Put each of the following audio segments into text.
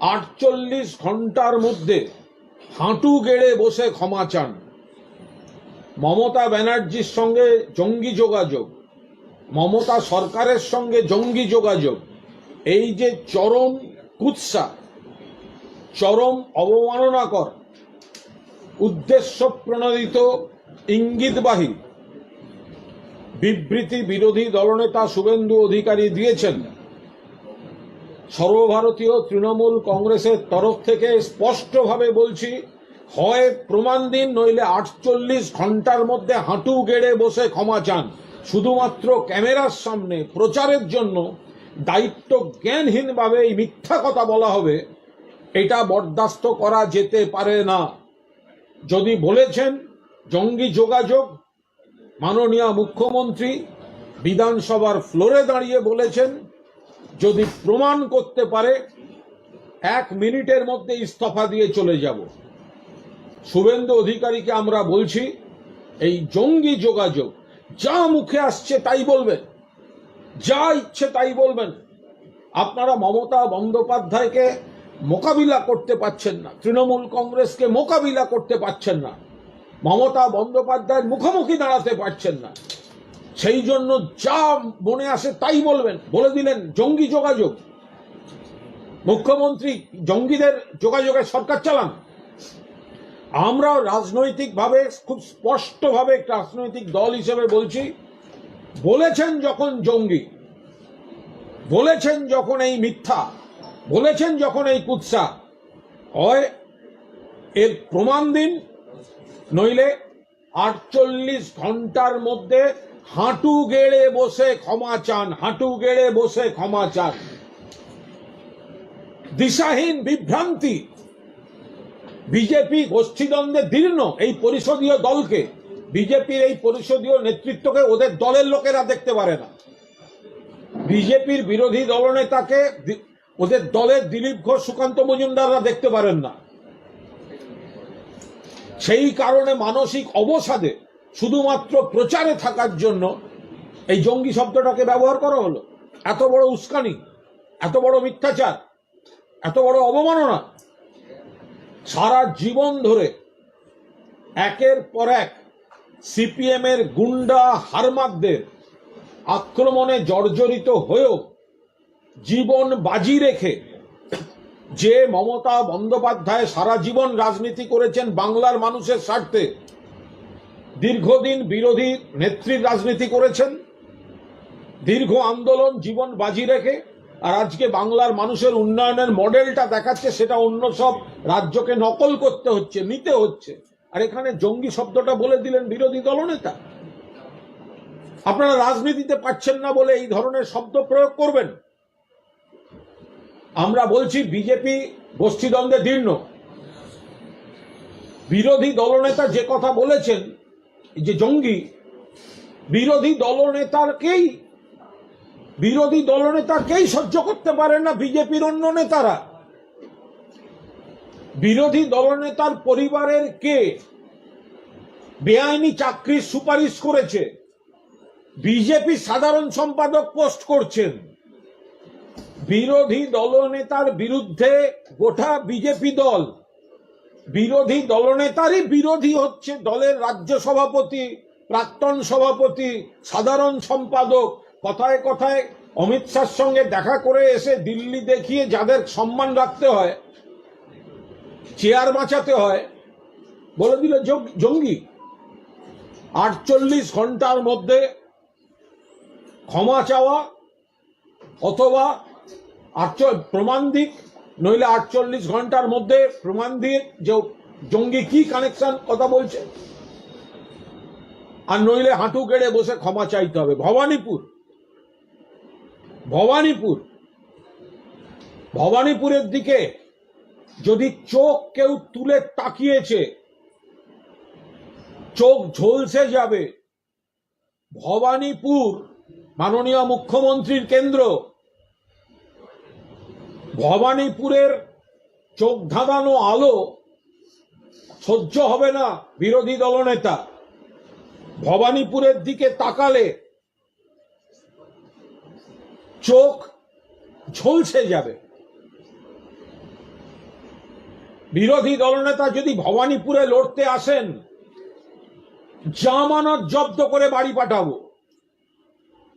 আটচল্লিশ ঘণ্টার মধ্যে হাঁটু গেড়ে বসে ক্ষমা চান। মমতা ব্যানার্জির সঙ্গে জঙ্গি যোগাযোগ, মমতা সরকারের সঙ্গে জঙ্গি যোগাযোগ, এই যে চরম কুৎসা, চরম অবমাননাকর, উদ্দেশ্য প্রণোদিত ইঙ্গিতবাহী, বিবৃতি বিরোধী দলনেতা শুভেন্দু অধিকারী দিয়েছেন। সর্বভারতীয় তৃণমূল কংগ্রেসের তরফ থেকে স্পষ্টভাবে বলছি, হয় প্রমাণ দিন, নইলে আটচল্লিশ ঘণ্টার মধ্যে হাঁটু গেড়ে বসে ক্ষমা চান। শুধুমাত্র ক্যামেরার সামনে প্রচারের জন্য দায়িত্ব জ্ঞানহীনভাবে এই মিথ্যা কথা বলা হবে, এটা বরদাস্ত করা যেতে পারে না। যদি বলেছেন, জঙ্গি যোগাযোগ, মাননীয় মুখ্যমন্ত্রী বিধানসভার ফ্লোরে দাঁড়িয়ে বলেছেন যদি প্রমাণ করতে পারে, এক মিনিটের মধ্যে ইস্তফা দিয়ে চলে যাব। শুভেন্দু অধিকারীকে আমরা বলছি, এই জঙ্গি যোগাযোগ, যা মুখে আসছে তাই বলবেন, যা ইচ্ছে তাই বলবেন। আপনারা মমতা বন্দ্যোপাধ্যায়কে মোকাবিলা করতে পারছেন না, তৃণমূল কংগ্রেসকে মোকাবিলা করতে পারছেন না, মমতা বন্দ্যোপাধ্যায়ের মুখোমুখি দাঁড়াতে পারছেন না। সেই জন্য যা মনে আসে তাই বলবেন। বলে দিলেন জঙ্গি যোগাযোগ। মুখ্যমন্ত্রী জঙ্গিদের যোগাযোগের সরকার চালান। আমরা রাজনৈতিকভাবে খুব স্পষ্টভাবে রাজনৈতিক দল হিসেবে বলছি, বলেছেন যখন জঙ্গি, বলেছেন যখন এই মিথ্যা, বলেছেন যখন এই কুৎসা, হয় এর প্রমাণ দিন, নইলে আটচল্লিশ ঘণ্টার মধ্যে হাঁটু গেড়ে বসে ক্ষমা চান, হাঁটু গেড়ে বসে ক্ষমা চান। দিশাহীন বিভ্রান্তি, বিজেপি গোষ্ঠীদ্বন্দ্বে দীর্ণ এই পরিষদীয় দলকে। বিজেপির এই পরিষদীয় নেতৃত্বকে ওদের দলের লোকেরা দেখতে পারে না। বিজেপির বিরোধী দলনেতাকে ওদের দলের দিলীপ ঘোষ, সুকান্ত মজুমদাররা দেখতে পারেন না। সেই কারণে মানসিক অবসাদে শুধুমাত্র প্রচারে থাকার জন্য এই জঙ্গি শব্দটাকে ব্যবহার করা হলো। এত বড় উস্কানি, এত বড় মিথ্যাচার, এত বড় অবমাননা। সারা জীবন ধরে একের পর এক সিপিএম এর গুন্ডা হারমাকদের আক্রমণে জর্জরিত হয়েও জীবন বাজি রেখে যে মমতা বন্দ্যোপাধ্যায় সারা জীবন রাজনীতি করেছেন বাংলার মানুষের স্বার্থে দীর্ঘদিন বিরোধী নেত্রীর রাজনীতি করেছেন। দীর্ঘ আন্দোলন জীবন বাজি রেখে, আর আজকে বাংলার মানুষের উন্নয়নের মডেলটা দেখাচ্ছে, সেটা অন্য সব রাজ্যকে নকল করতে হচ্ছে, নিতে হচ্ছে। আর এখানে জঙ্গি শব্দটা বলে দিলেন বিরোধী দলনেতা। আপনারা রাজনীতিতে পাচ্ছেন না বলে এই ধরনের শব্দ প্রয়োগ করবেন। আমরা বলছি বিজেপি গোষ্ঠীদ্বন্দ্বে দীর্ণ। বিরোধী দলনেতা যে কথা বলেছেন জঙ্গি, বিরোধী দলনেতারকেই, বিরোধী দলনেতাকেই সহ্য করতে পারে না বিজেপির অন্য নেতারা। বিরোধী দলনেতার পরিবারের কে বেআইনি চাকরির সুপারিশ করেছে? বিজেপি সাধারণ সম্পাদক পোস্ট করছেন। বিরোধী দলনেতার বিরুদ্ধে গোটা বিজেপি দল বিরোধী দলনেতারই বিরোধী হচ্ছে দলের রাজ্য সভাপতি, প্রাক্তন সভাপতি, সাধারণ সম্পাদক। কথায় কথায় অমিত শাহর সঙ্গে দেখা করে এসে দিল্লি দেখিয়ে যাদের সম্মান রাখতে হয়, চেয়ার বাঁচাতে হয়, বলে দিল জঙ্গি। আটচল্লিশ ঘণ্টার মধ্যে ক্ষমা চাওয়া অথবা আটচল প্রমাণ দিক নইলে আটচল্লিশ ঘণ্টার মধ্যে প্রমাণ দিয়ে যে জঙ্গি কি কানেকশন কথা বলছে। আর নইলে হাঁটু কেড়ে বসে ক্ষমা চাইতে হবে। ভবানীপুর। ভবানীপুর। ভবানীপুরের দিকে যদি চোখ কেউ তুলে তাকিয়েছে, চোখ ঝলসে যাবে। ভবানীপুর মাননীয় মুখ্যমন্ত্রীর কেন্দ্র। ভবানীপুরের চোখ ধাঁধানো আলো সহ্য হবে না বিরোধী দলনেতা। ভবানীপুরের দিকে তাকালে চোখ ঝলসে যাবে। বিরোধী দলনেতা যদি ভবানীপুরে লড়তে আসেন, জামানত জব্দ করে বাড়ি পাঠাবো।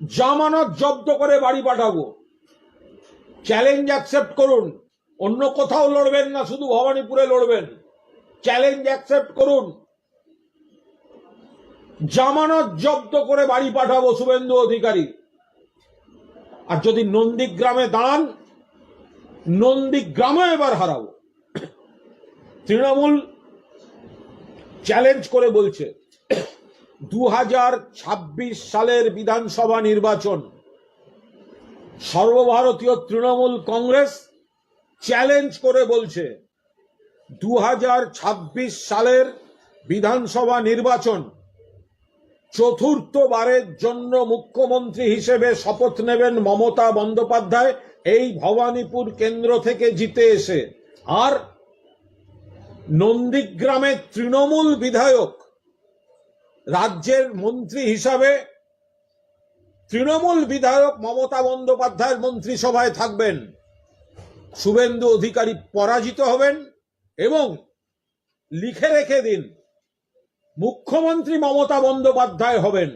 জামানত জব্দ করে বাড়ি পাঠাবো। চ্যালেঞ্জ অ্যাকসেপ্ট করুন। অন্য কোথাও লড়বেন না, শুধু ভবানীপুরে লড়বেন। চ্যালেঞ্জ অ্যাকসেপ্ট করুন। জামানত জব্দ করে বাড়ি পাঠাবো শুভেন্দু অধিকারী। আর যদি নন্দীগ্রামে দাঁড়ান, নন্দীগ্রামে এবার হারাবো। তৃণমূল চ্যালেঞ্জ করে বলছে দু হাজার ছাব্বিশ সালের বিধানসভা নির্বাচন সর্বভারতীয় তৃণমূল কংগ্রেস চ্যালেঞ্জ করে বলছে দু হাজার ছাব্বিশ সালের বিধানসভা নির্বাচন চতুর্থবারের জন্য মুখ্যমন্ত্রী হিসেবে শপথ নেবেন মমতা বন্দ্যোপাধ্যায় এই ভবানীপুর কেন্দ্র থেকে জিতে এসে। আর নন্দীগ্রামের তৃণমূল বিধায়ক রাজ্যের মন্ত্রী হিসাবে তৃণমূল বিধায়ক মমতা বন্দ্যোপাধ্যায়ের মন্ত্রিসভায় থাকবেন। শুভেন্দু অধিকারী পরাজিত হবেন এবং লিখে রেখে দিন, মুখ্যমন্ত্রী মমতা বন্দ্যোপাধ্যায় হবেন।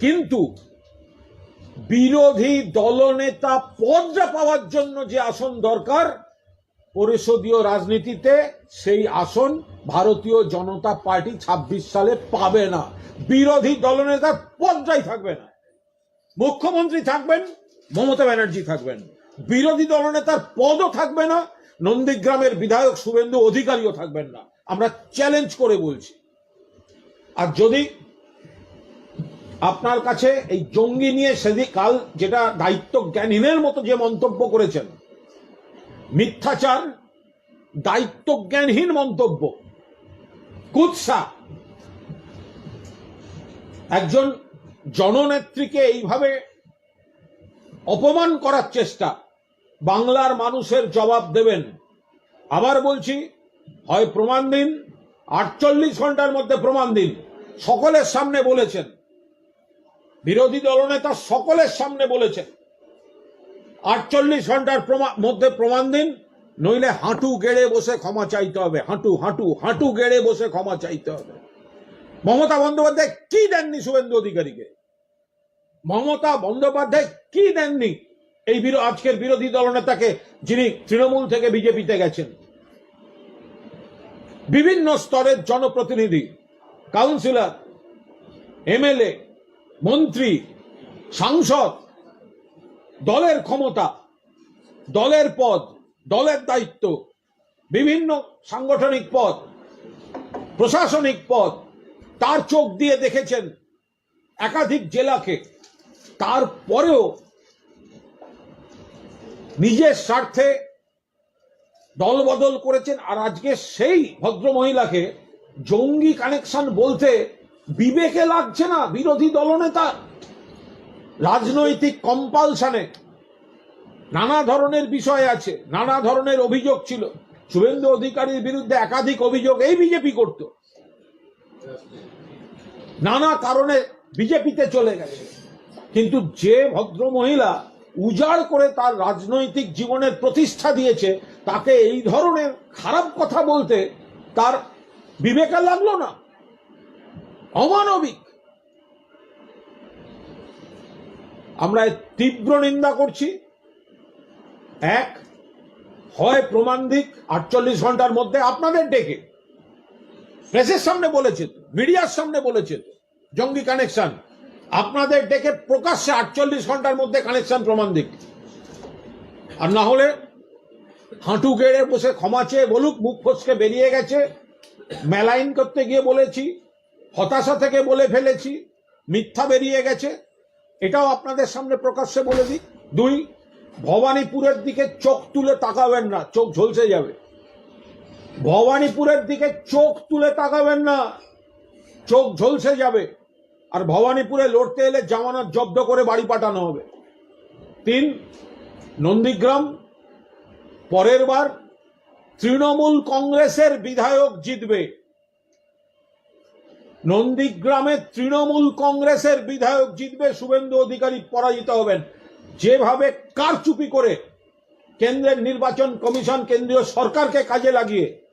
কিন্তু বিরোধী দলনেতা পদটা পাওয়ার জন্য যে আসন দরকার, পরিষদীয় রাজনীতিতে সেই আসন ভারতীয় জনতা পার্টি ২৬ সালে পাবে না। বিরোধী দলনেতার পদটাই থাকবে না। মুখ্যমন্ত্রী থাকবেন, মমতা ব্যানার্জি থাকবেন। বিরোধী দলনেতার পদও থাকবে না, নন্দীগ্রামের বিধায়ক শুভেন্দু অধিকারীও থাকবেন না। আমরা চ্যালেঞ্জ করে বলছি। আর যদি আপনার কাছে এই জঙ্গি নিয়ে সেদিন কাল যেটা দায়িত্ব জ্ঞানহীনের মতো যে মন্তব্য করেছেন, মিথ্যাচার দায়িত্ব জ্ঞানহীন মন্তব্য, কুৎসা, একজন জননেত্রীকে এইভাবে অপমান করার চেষ্টা, বাংলার মানুষের জবাব দেবেন। আবার বলছি, হয় প্রমাণ দিন, আটচল্লিশ ঘণ্টার মধ্যে প্রমাণ দিন। সকলের সামনে বলেছেন। বিরোধী দলনেতা সকলের সামনে বলেছেন। আটচল্লিশ ঘণ্টার মধ্যে প্রমাণ দিন, নইলে হাঁটু গেড়ে বসে ক্ষমা চাইতে হবে। হাঁটু হাঁটু হাঁটু গেড়ে বসে ক্ষমা চাইতে হবে। মমতা বন্দ্যোপাধ্যায় কি দেননি শুভেন্দু অধিকারীকে? মমতা বন্দ্যোপাধ্যায় কি দেননি? এই আজকের বিরোধী দলনেতাকে যিনি তৃণমূল থেকে বিজেপিতে গেছেন। বিভিন্ন স্তরের জনপ্রতিনিধি, কাউন্সিলর, এমএলএ, মন্ত্রী, সাংসদ, দলের ক্ষমতা, দলের পদ, দলের দায়িত্ব, বিভিন্ন সাংগঠনিক পদ, প্রশাসনিক পদ তার চোখ দিয়ে দেখেছেন একাধিক জেলাকে। তারপরেও নিজের স্বার্থে দল বদল করেছেন, আর আজকে সেই ভদ্রমহিলাকে জঙ্গি কানেকশন বলতে বিবেকে লাগছে না, বিরোধী দলনেতা। রাজনৈতিক কম্পালশনে নানা ধরনের বিষয় আছে, নানা ধরনের অভিযোগ ছিল। শুভেন্দু অধিকারীর বিরুদ্ধে একাধিক অভিযোগ এই বিজেপি করত। নানা কারণে বিজেপিতে চলে গেছে। কিন্তু যে ভদ্র মহিলা উজাড় করে তার রাজনৈতিক জীবনের প্রতিষ্ঠা দিয়েছে, তাকে এই ধরনের খারাপ কথা বলতে তার বিবেকে লাগল না। অমানবিক। আমরা তীব্র নিন্দা করছি। এক, হয় প্রমাণ দিক আটচল্লিশ ঘণ্টার মধ্যে আপনাদের ডেকে। প্রেসের সামনে বলেছে মিডিয়ার সামনে বলেছে জঙ্গি কানেকশন আপনাদের ডেকে প্রকাশ্যে আটচল্লিশ ঘণ্টার মধ্যে কানেকশন প্রমাণ দিক। আর না হলে হাঁটু গেড়ে বসে ক্ষমা চেয়ে বলুক, মুখ ফসকে বেরিয়ে গেছে। মেলাইন করতে গিয়ে বলেছি, হতাশা থেকে বলে ফেলেছি, মিথ্যা বেরিয়ে গেছে। এটাও আপনাদের সামনে প্রকাশ্যে বলে দিই। দুই, ভবানীপুরের দিকে চোখ তুলে তাকাবেন না, চোখ ঝলসে যাবে। ভবানীপুরের দিকে চোখ তুলে তাকাবেন না। চোখ ঝলসে যাবে। আর ভবানীপুরে লড়তে এলে জামানত জব্দ করে বাড়ি পাঠানো হবে। তিন, নন্দীগ্রাম, পরের বার তৃণমূল কংগ্রেসের বিধায়ক জিতবে। নন্দীগ্রামে তৃণমূল কংগ্রেসের বিধায়ক জিতবে, শুভেন্দু অধিকারী পরাজিত হবেন। যেভাবে কারচুপি করে কেন্দ্রের নির্বাচন কমিশন কেন্দ্রীয় সরকারকে কাজে লাগিয়ে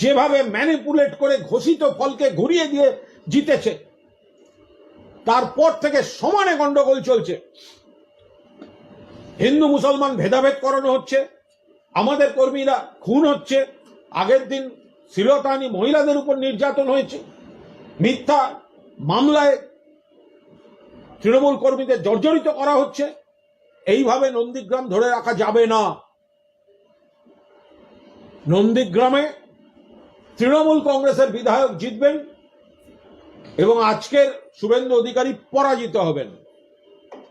যেভাবে ম্যানিপুলেট করে ঘোষিত ফলকে ঘুরিয়ে দিয়ে জিতেছে, তারপর থেকে সমানে গন্ডগোল চলছে। হিন্দু মুসলমান ভেদাভেদ করানো হচ্ছে, আমাদের কর্মীরা খুন হচ্ছে, আগের দিন শ্লীলতাহানি মহিলাদের উপর নির্যাতন হয়েছে, মিথ্যা মামলায় তৃণমূল কর্মীদের জর্জরিত করা হচ্ছে, এইভাবে নন্দীগ্রাম ধরে রাখা যাবে না। নন্দীগ্রামে তৃণমূল কংগ্রেসের বিধায়ক জিতবেন এবং আজকের শুভেন্দু অধিকারী পরাজিত হবেন।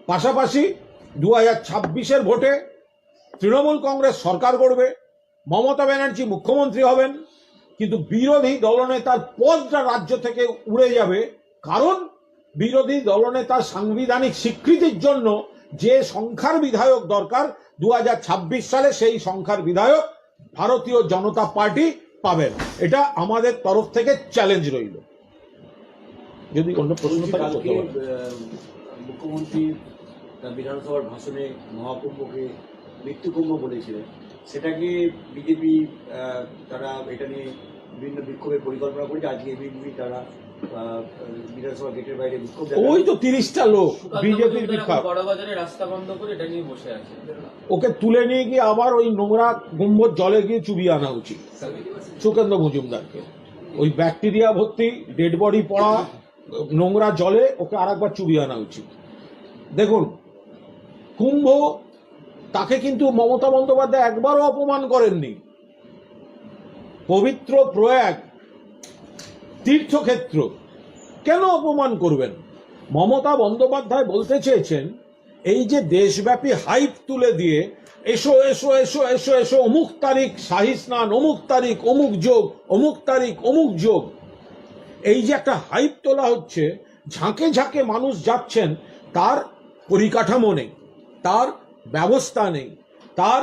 পাশাপাশি দু হাজার ছাব্বিশের ভোটে তৃণমূল কংগ্রেস সরকার করবে মমতা ব্যানার্জি মুখ্যমন্ত্রী হবেন, কিন্তু বিরোধী দলনেতার পদটা রাজ্য থেকে উড়ে যাবে কারণ বিরোধী দলনেতার সাংবিধানিক স্বীকৃতির জন্য যে সংখ্যার বিধায়ক দরকার দু হাজার ছাব্বিশ সালে সেই সংখ্যার বিধায়ক ভারতীয় জনতা পার্টি পাবেন। এটা আমাদের তরফ থেকে চ্যালেঞ্জ রইল। যদি অন্য প্রশ্ন থাকে মুখ্যমন্ত্রী তার বিধানসভার ভাষণে মহাকুম্ভকে মৃত্যুকুম্ভ বলেছিলেন। সেটাকে বিজেপি তারা এটা নিয়ে বিভিন্ন বিক্ষোভের পরিকল্পনা করেছে। আজকে বিজেপি তারা বিধানসভা গেটের বাইরে বিক্ষোভ ওই তো তিরিশটা লোক বিজেপির বিক্ষোভ বিক্ষোভ। বড়বাজারে রাস্তা বন্ধ করে এটা নিয়ে বসে আছে। ওকে তুলে নিয়ে গিয়ে আবার ওই নোংরা গুম্বর জলে গিয়ে চুবিয়ে আনা উচিত। সুকেন্দ্র মজুমদারকে। ওই ব্যাকটেরিয়া ভর্তি ডেড বডি পড়া নোংরা জলে ওকে আরেকবার চুবিয়ে আনা উচিত। দেখুন, কুম্ভ তাকে কিন্তু মমতা বন্দ্যোপাধ্যায় একবারও অপমান করেননি। পবিত্র প্রয়াগ, তীর্থক্ষেত্র, কেন অপমান করবেন? মমতা বন্দ্যোপাধ্যায় বলতে চেয়েছেন, এই যে দেশব্যাপী হাইপ তুলে দিয়ে এসো এসো এসো এসো এসো, অমুক তারিখ শাহী স্নান, অমুক তারিখ অমুক যোগ, অমুক তারিখ অমুক যোগ। এই যে একটা হাইপ তোলা হচ্ছে, ঝাঁকে ঝাঁকে মানুষ যাচ্ছেন, তার পরিকাঠামো নেই, তার ব্যবস্থা নেই, তার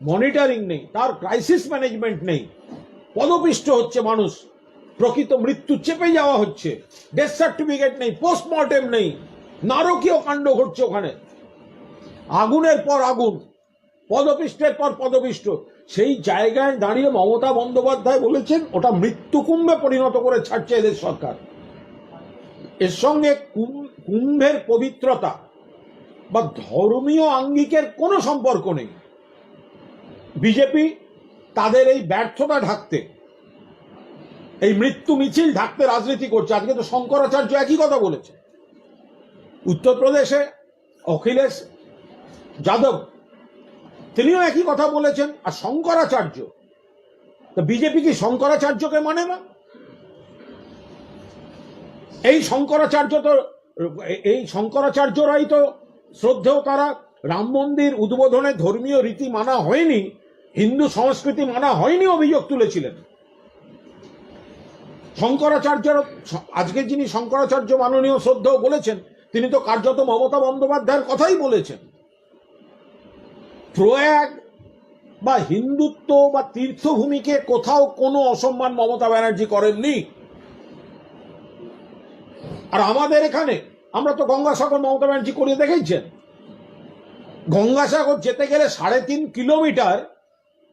মনিটরিং নেই, তার ক্রাইসিস ম্যানেজমেন্ট নেই। পদপিষ্ট হচ্ছে মানুষ, প্রকৃত মৃত্যু চেপে যাওয়া হচ্ছে ডেথ সার্টিফিকেট নেই পোস্টমর্টেম নেই, নারকীয় কাণ্ড ঘটছে ওখানে। আগুনের পর আগুন পদপিষ্টের পর পদপিষ্ট। সেই জায়গায় দাঁড়িয়ে মমতা বন্দ্যোপাধ্যায় বলেছেন, ওটা মৃত্যুকুম্ভে পরিণত করে ছাড়ছে এদের সরকার। এর সঙ্গে কুম্ভের পবিত্রতা বা ধর্মীয় আঙ্গিকের কোনো সম্পর্ক নেই। বিজেপি তাদের এই ব্যর্থতা ঢাকতে, এই মৃত্যু মিছিল ঢাকতে রাজনীতি করছে। আজকে তো শঙ্করাচার্য একই কথা বলেছে। উত্তরপ্রদেশে অখিলেশ যাদব তিনিও একই কথা বলেছেন, আর শঙ্করাচার্য। তো বিজেপি কি শঙ্করাচার্যকে মানে না? এই শঙ্করাচার্য তো, এই শঙ্করাচার্যরাই তো শ্রদ্ধেয় তারা। রাম মন্দির উদ্বোধনে ধর্মীয় রীতি মানা হয়নি, হিন্দু সংস্কৃতি মানা হয়নি অভিযোগ তুলেছিলেন। শঙ্করাচার্য আজকে যিনি শঙ্করাচার্য মাননীয় শ্রদ্ধেয় বলেছেন, তিনি তো কার্যত মমতা বন্দ্যোপাধ্যায়ের কথাই বলেছেন। প্রয়াগ বা হিন্দুত্ব বা তীর্থভূমিকে কোথাও কোনো অসম্মান মমতা ব্যানার্জি করেননি। আর আমাদের এখানে আমরা তো গঙ্গাসাগর মমতা ব্যানার্জি করিয়ে দেখেছেন গঙ্গাসাগর যেতে গেলে সাড়ে তিন কিলোমিটার